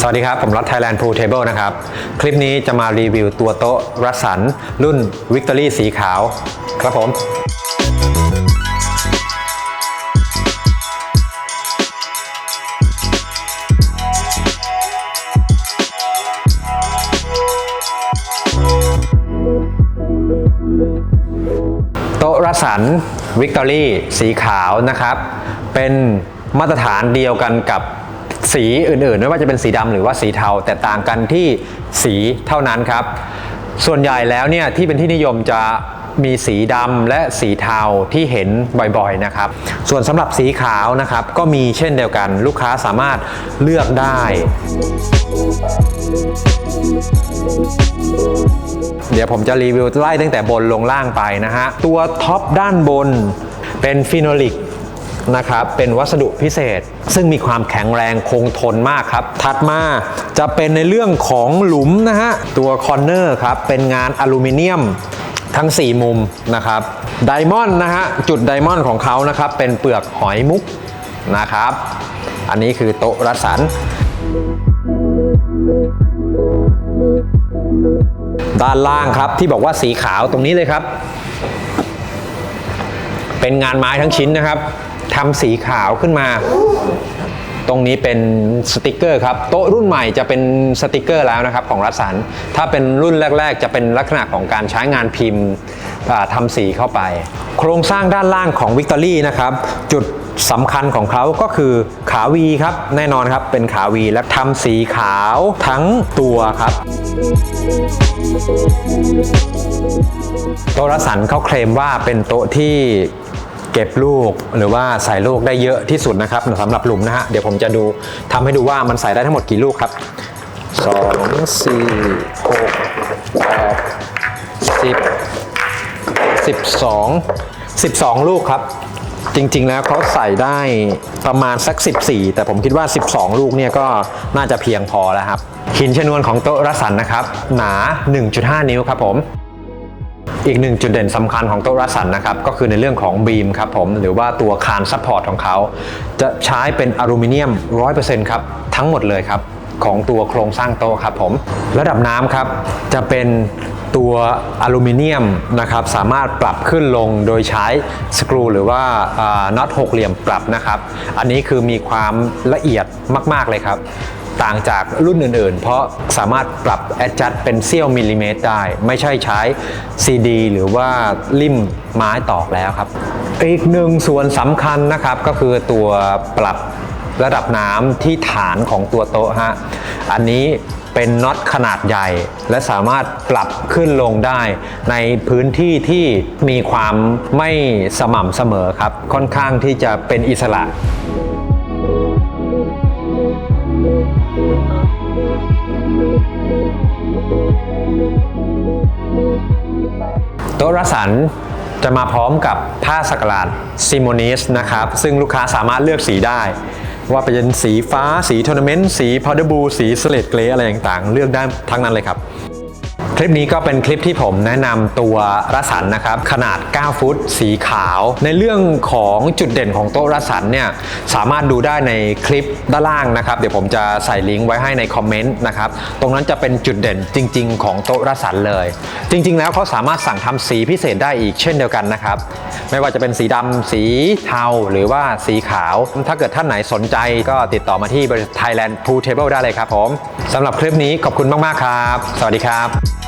สวัสดีครับ ผมรัฐ Thailand Pool Table นะครับ คลิปนี้จะมารีวิวตัวโต๊ะรัสัน รุ่น Victory สีขาว ครับผม โต๊ะรัสันวิกตอรี่สีขาวนะครับ เป็นมาตรฐานเดียวกันกับ สีอื่นๆ ไม่ว่าจะเป็นสีดำหรือว่าสีเทา แต่ต่างกันที่สีเท่านั้นครับ ส่วนใหญ่แล้วเนี่ยที่เป็นที่นิยมจะมีสีดำและสีเทาที่เห็นบ่อยๆนะครับ ส่วนสำหรับสีขาวนะครับ ก็มีเช่นเดียวกันลูกค้าสามารถเลือกได้ เดี๋ยวผมจะรีวิวไล่ตั้งแต่บนลงล่างไปนะฮะ ตัวท็อปด้านบนเป็นฟีโนลิก นะครับเป็นวัสดุพิเศษ ซึ่งมีความแข็งแรงคงทนมากครับ ถัดมาจะเป็นในเรื่องของหลุมนะฮะตัวคอนเนอร์ครับเป็นงานอลูมิเนียมทั้ง 4 มุมนะครับไดมอนด์นะฮะจุดไดมอนด์ของเขานะครับเป็นเปลือกหอยมุกนะครับ อันนี้คือโต๊ะรัสัน ด้านล่างครับที่บอกว่าสีขาวตรงนี้เลยครับ เป็นงานไม้ทั้งชิ้นนะครับ ทำสีขาวขึ้นมา ตรงนี้เป็นสติกเกอร์ครับ โต๊ะรุ่นใหม่จะเป็นสติกเกอร์แล้วนะครับของรัสัน ถ้าเป็นรุ่นแรก ๆ จะเป็นลักษณะของการใช้งานพิมพ์ทำสีเข้าไป โครงสร้างด้านล่างของวิกตอรี่นะครับ จุดสำคัญของเขาก็คือขาวีครับ แน่นอนครับเป็นขาวีและทำสีขาวทั้งตัวครับโต๊ะรัสันเขาเคลมว่าเป็นโต๊ะที่ เก็บลูกหรือว่าใส่ลูกได้เยอะที่สุดนะครับสำหรับหลุมนะฮะเดี๋ยวผมจะดูทำให้ดูว่ามันใส่ได้ทั้งหมดกี่ลูกครับ 2 4 6 8 10 12 12 ลูกครับ จริงๆแล้วเขาใส่ได้ประมาณสัก 14 แต่ผมคิดว่า 12 ลูกเนี่ยก็น่าจะเพียงพอแล้วครับ หินชนวนของโต๊ะรัสันนะครับ หนา 1.5 นิ้วครับผม อีกหนึ่งจุดเด่นสำคัญของโต๊ะรัสันนะครับก็คือในเรื่องของบีมครับผมหรือว่าตัวคานซัพพอร์ตของเขา จะใช้เป็นอลูมิเนียม 100%ครับทั้งหมดเลยครับของตัวโครงสร้างโต๊ะครับผมระดับน้ำครับจะเป็นตัวอลูมิเนียมนะครับสามารถปรับขึ้นลงโดยใช้สกรูหรือว่าน็อตหกเหลี่ยมปรับนะครับ อันนี้คือมีความละเอียดมาก ๆ เลยครับ ต่างจากรุ่นอื่นๆ เพราะสามารถปรับ adjust เป็นเสี้ยวมิลลิเมตรได้ ไม่ใช่ใช้ CD หรือว่าลิ่มไม้ตอกแล้วครับ อีกหนึ่งส่วนสำคัญนะครับก็คือตัวปรับระดับน้ำที่ฐานของตัวโต๊ะฮะ อันนี้เป็นน็อตขนาดใหญ่ และสามารถปรับขึ้นลงได้ ในพื้นที่ที่มีความไม่สม่ำเสมอครับ ค่อนข้างที่จะเป็นอิสระ วรัสันจะมาพร้อมกับผ้าสักหลาดซิโมนิสนะครับ ซึ่งลูกค้าสามารถเลือกสีได้ ว่าเป็นสีฟ้าสีทัวร์นาเมนต์สีพาวเดอร์บูสีสเลดเกรย์อะไรต่างๆ เลือกได้ทั้งนั้นเลยครับ คลิปนี้ก็เป็นคลิปที่ผมแนะนำตัวรัสันนะครับ ขนาด 9 ฟุต สีขาว ในเรื่องของจุดเด่นของโต๊ะรัสันเนี่ยสามารถดูได้ในคลิปด้านล่างนะครับ เดี๋ยวผมจะใส่ลิงก์ไว้ให้ในคอมเมนต์นะครับ ตรงนั้นจะเป็นจุดเด่นจริง ๆ ของโต๊ะรัสันเลย จริง ๆ แล้วเขาสามารถสั่งทำสีพิเศษได้อีกเช่นเดียวกันนะครับ ไม่ว่าจะเป็นสีดำสีเทาหรือว่าสีขาว ถ้าเกิดท่านไหนสนใจก็ติดต่อมาที่บริษัท Thailand Pool Table ได้เลยครับผมสำหรับคลิปนี้ขอบคุณมากๆครับ สวัสดีครับ